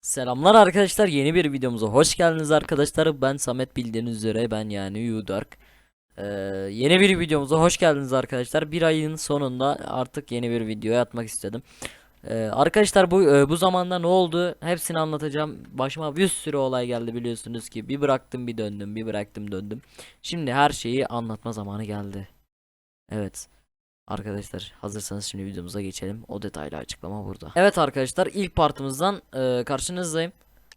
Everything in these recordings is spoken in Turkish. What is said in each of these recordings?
Selamlar arkadaşlar yeni bir videomuza hoş geldiniz arkadaşlar. Ben Samet bildiğiniz üzere ben yani Yudark ee, yeni bir videomuza hoş geldiniz arkadaşlar. Bir ayın sonunda artık yeni bir videoya atmak istedim. Ee, arkadaşlar bu e, bu zamanda ne oldu? Hepsini anlatacağım. Başıma bir sürü olay geldi biliyorsunuz ki. Bir bıraktım bir döndüm bir bıraktım döndüm. Şimdi her şeyi anlatma zamanı geldi. Evet Arkadaşlar hazırsanız şimdi videomuza geçelim. O detaylı açıklama burada. Evet arkadaşlar ilk partımızdan e, karşınızdayım.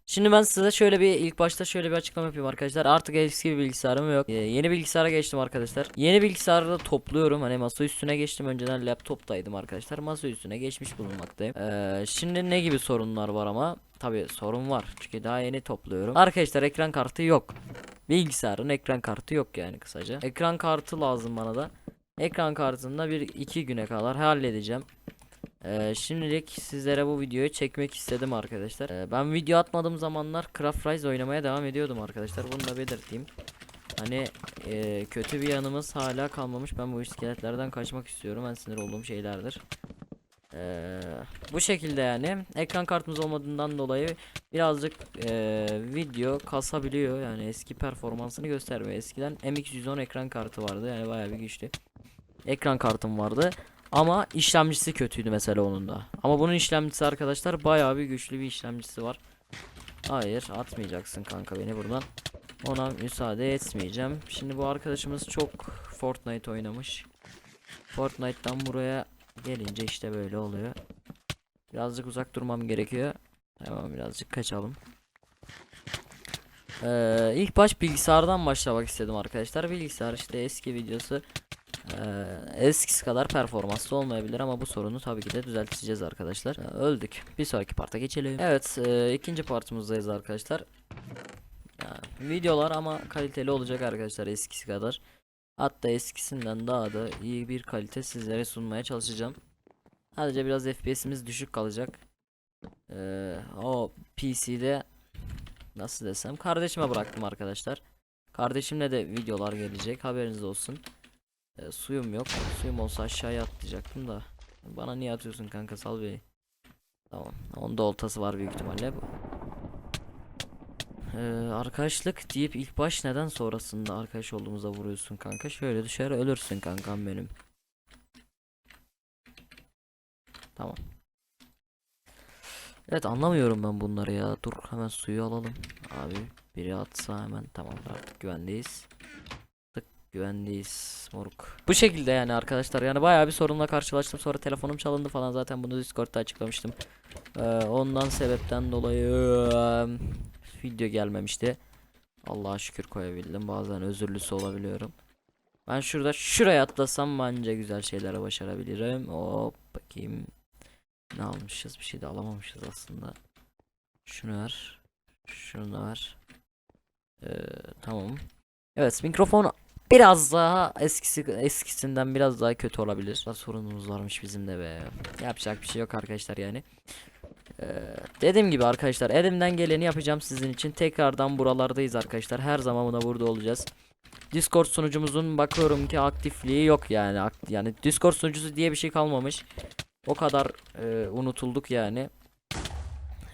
Şimdi ben size şöyle bir ilk başta şöyle bir açıklama yapayım arkadaşlar. Artık eski bir bilgisayarım yok. E, yeni bilgisayara geçtim arkadaşlar. Yeni bilgisayarı da topluyorum. Hani masa üstüne geçtim. Önceden laptoptaydım arkadaşlar. Masa üstüne geçmiş bulunmaktayım. E, şimdi ne gibi sorunlar var ama? Tabi sorun var. Çünkü daha yeni topluyorum. Arkadaşlar ekran kartı yok. Bilgisayarın ekran kartı yok yani kısaca. Ekran kartı lazım bana da. Ekran kartında bir iki güne kadar halledeceğim. Ee, şimdilik sizlere bu videoyu çekmek istedim arkadaşlar. Ee, ben video atmadığım zamanlar Craft Rise oynamaya devam ediyordum arkadaşlar. Bunu da belirteyim. Hani e, kötü bir yanımız hala kalmamış. Ben bu iskeletlerden kaçmak istiyorum. En sinir olduğum şeylerdir. Ee, bu şekilde yani ekran kartımız olmadığından dolayı birazcık e, video kasabiliyor yani eski performansını göstermiyor. Eskiden MX110 ekran kartı vardı yani bayağı bir güçlü ekran kartım vardı. Ama işlemcisi kötüydü mesela onun da. Ama bunun işlemcisi arkadaşlar bayağı bir güçlü bir işlemcisi var. Hayır atmayacaksın kanka beni buradan. Ona müsaade etmeyeceğim. Şimdi bu arkadaşımız çok Fortnite oynamış. Fortnite'tan buraya gelince işte böyle oluyor. Birazcık uzak durmam gerekiyor. Hemen birazcık kaçalım. Ee, ilk baş bilgisayardan başlamak istedim arkadaşlar. Bilgisayar işte eski videosu ee, eskisi kadar performanslı olmayabilir ama bu sorunu tabii ki de düzelteceğiz arkadaşlar. Ee, öldük. Bir sonraki parta geçelim. Evet, e, ikinci partımızdayız arkadaşlar. Yani, videolar ama kaliteli olacak arkadaşlar eskisi kadar. Hatta eskisinden daha da iyi bir kalite sizlere sunmaya çalışacağım. Sadece biraz FPS'imiz düşük kalacak. Ee, o PC'de nasıl desem kardeşime bıraktım arkadaşlar. Kardeşimle de videolar gelecek haberiniz olsun. E, suyum yok. Suyum olsa aşağıya atlayacaktım da. Bana niye atıyorsun kanka sal beni. Tamam. Onda oltası var büyük ihtimalle bu. Ee, arkadaşlık deyip ilk baş neden sonrasında arkadaş olduğumuza vuruyorsun kanka. Şöyle düşer ölürsün kankam benim. Tamam. Evet anlamıyorum ben bunları ya. Dur hemen suyu alalım. Abi biri atsa hemen tamam artık güvendeyiz. Güvendeyiz moruk. Bu şekilde yani arkadaşlar yani bayağı bir sorunla karşılaştım sonra telefonum çalındı falan zaten bunu Discord'da açıklamıştım. Ee, ondan sebepten dolayı video gelmemişti. Allah'a şükür koyabildim bazen özürlüsü olabiliyorum. Ben şurada şuraya atlasam bence güzel şeylere başarabilirim. Hop bakayım. Ne almışız bir şey de alamamışız aslında. Şunu ver. Şunu ver. Ee, tamam. Evet mikrofon Biraz daha eskisi eskisinden biraz daha kötü olabilir. Sorunumuz varmış bizim de be. Yapacak bir şey yok arkadaşlar yani. Ee, dediğim gibi arkadaşlar elimden geleni yapacağım sizin için. Tekrardan buralardayız arkadaşlar. Her zaman buna burada olacağız. Discord sunucumuzun bakıyorum ki aktifliği yok yani. Yani Discord sunucusu diye bir şey kalmamış. O kadar e, unutulduk yani.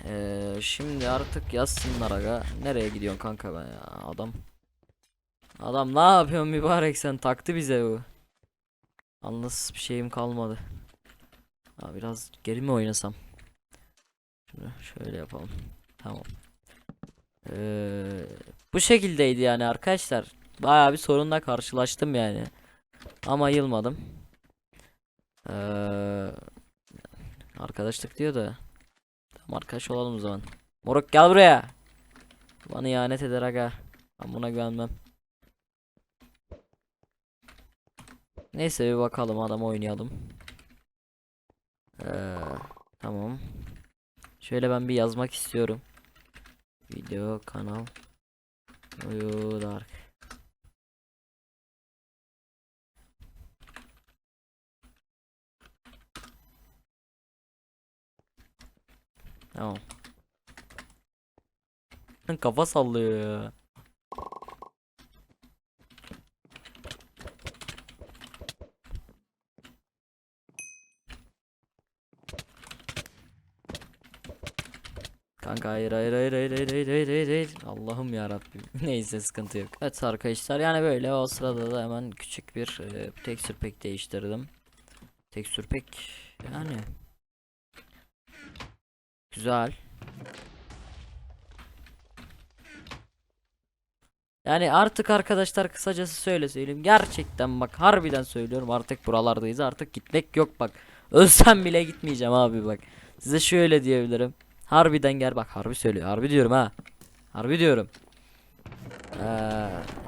Ee, şimdi artık yazsınlar aga. Nereye gidiyorsun kanka ben ya adam. Adam ne yapıyorsun mübarek sen taktı bize bu. Anlasız bir şeyim kalmadı. Ha, biraz geri mi oynasam? Şunu şöyle yapalım. Tamam. Ee, bu şekildeydi yani arkadaşlar. Bayağı bir sorunla karşılaştım yani. Ama yılmadım. Ee, arkadaşlık diyor da. Tamam arkadaş olalım o zaman. Moruk gel buraya. Bana ihanet eder aga. Ben buna güvenmem. Neyse bir bakalım adam oynayalım. Ee, tamam. Şöyle ben bir yazmak istiyorum. Video kanal Uyudark. Tamam. Kafa sallıyor Kanka hayır hayır hayır hayır hayır hayır hayır hayır, hayır. Allah'ım ya Rabbim. Neyse sıkıntı yok. Evet arkadaşlar yani böyle o sırada da hemen küçük bir e, texture pack değiştirdim. Texture pack yani güzel. Yani artık arkadaşlar kısacası söyle söyleyeyim. Gerçekten bak harbiden söylüyorum artık buralardayız artık gitmek yok bak. Ölsem bile gitmeyeceğim abi bak. Size şöyle diyebilirim. Harbiden gel bak harbi söylüyor. Harbi diyorum ha. Harbi diyorum. Ee,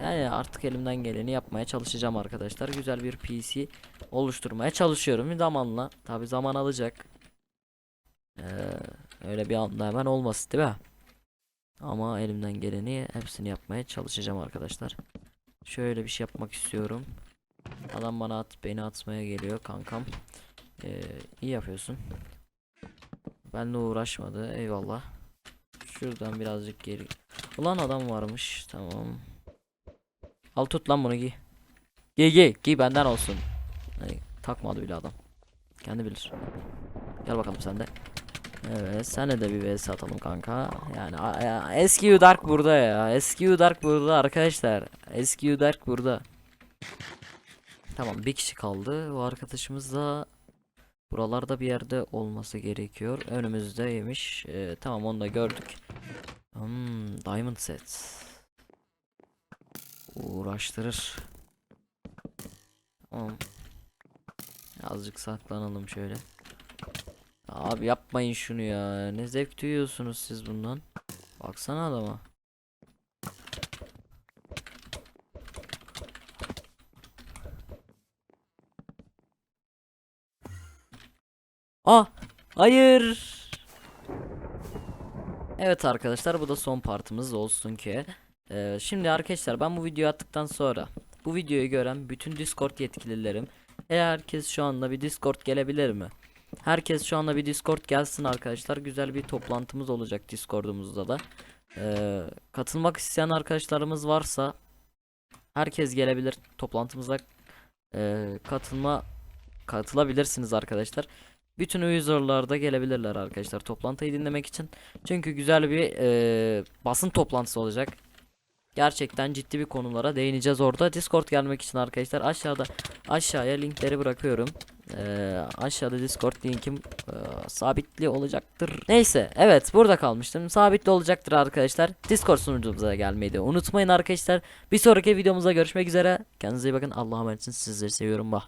yani artık elimden geleni yapmaya çalışacağım arkadaşlar. Güzel bir PC oluşturmaya çalışıyorum zamanla. Tabi zaman alacak. Ee, öyle bir anda hemen olmasın değil mi? Ama elimden geleni hepsini yapmaya çalışacağım arkadaşlar. Şöyle bir şey yapmak istiyorum. Adam bana at beni atmaya geliyor kankam. Ee, iyi yapıyorsun. Benle uğraşmadı eyvallah. Şuradan birazcık geri. Ulan adam varmış tamam. Al tut lan bunu giy. Giy giy giy benden olsun. Hani, takmadı bile adam. Kendi bilir. Gel bakalım sen de. Evet sen de bir vs atalım kanka. Yani ya, eski Udark burada ya. Eski Udark burada arkadaşlar. Eski Udark burada. Tamam bir kişi kaldı. O arkadaşımız da buralarda bir yerde olması gerekiyor. Önümüzdeymiş. Ee, tamam onu da gördük. Hmm, diamond set. Uğraştırır. Tamam. Azıcık saklanalım şöyle. Abi yapmayın şunu ya. Ne zevk duyuyorsunuz siz bundan. Baksana adama. Ah! Hayır! Evet arkadaşlar bu da son partımız olsun ki. Ee, şimdi arkadaşlar ben bu videoyu attıktan sonra bu videoyu gören bütün Discord yetkililerim herkes şu anda bir Discord gelebilir mi? Herkes şu anda bir Discord gelsin arkadaşlar. Güzel bir toplantımız olacak Discord'umuzda da. Ee, katılmak isteyen arkadaşlarımız varsa herkes gelebilir toplantımıza ee, katılma katılabilirsiniz arkadaşlar. Bütün user'lar gelebilirler arkadaşlar toplantıyı dinlemek için. Çünkü güzel bir ee, basın toplantısı olacak. Gerçekten ciddi bir konulara değineceğiz orada. Discord gelmek için arkadaşlar aşağıda aşağıya linkleri bırakıyorum. Ee, aşağıda Discord linkim e, sabitli olacaktır. Neyse evet burada kalmıştım. Sabitli olacaktır arkadaşlar. Discord sunucumuza gelmeyi de unutmayın arkadaşlar. Bir sonraki videomuzda görüşmek üzere. Kendinize iyi bakın. Allah'a emanet olun. Sizleri seviyorum. Bah.